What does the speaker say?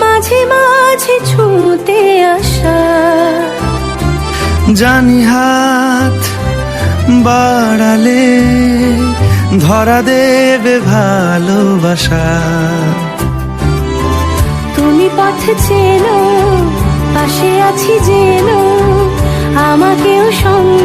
মাঝে মাঝে আসা। জানি হাত বাড়ালে ধরা দেবে ভালোবাসা। তুমি পথ চেনো পাশে আছি যেন আমাকেও সঙ্গে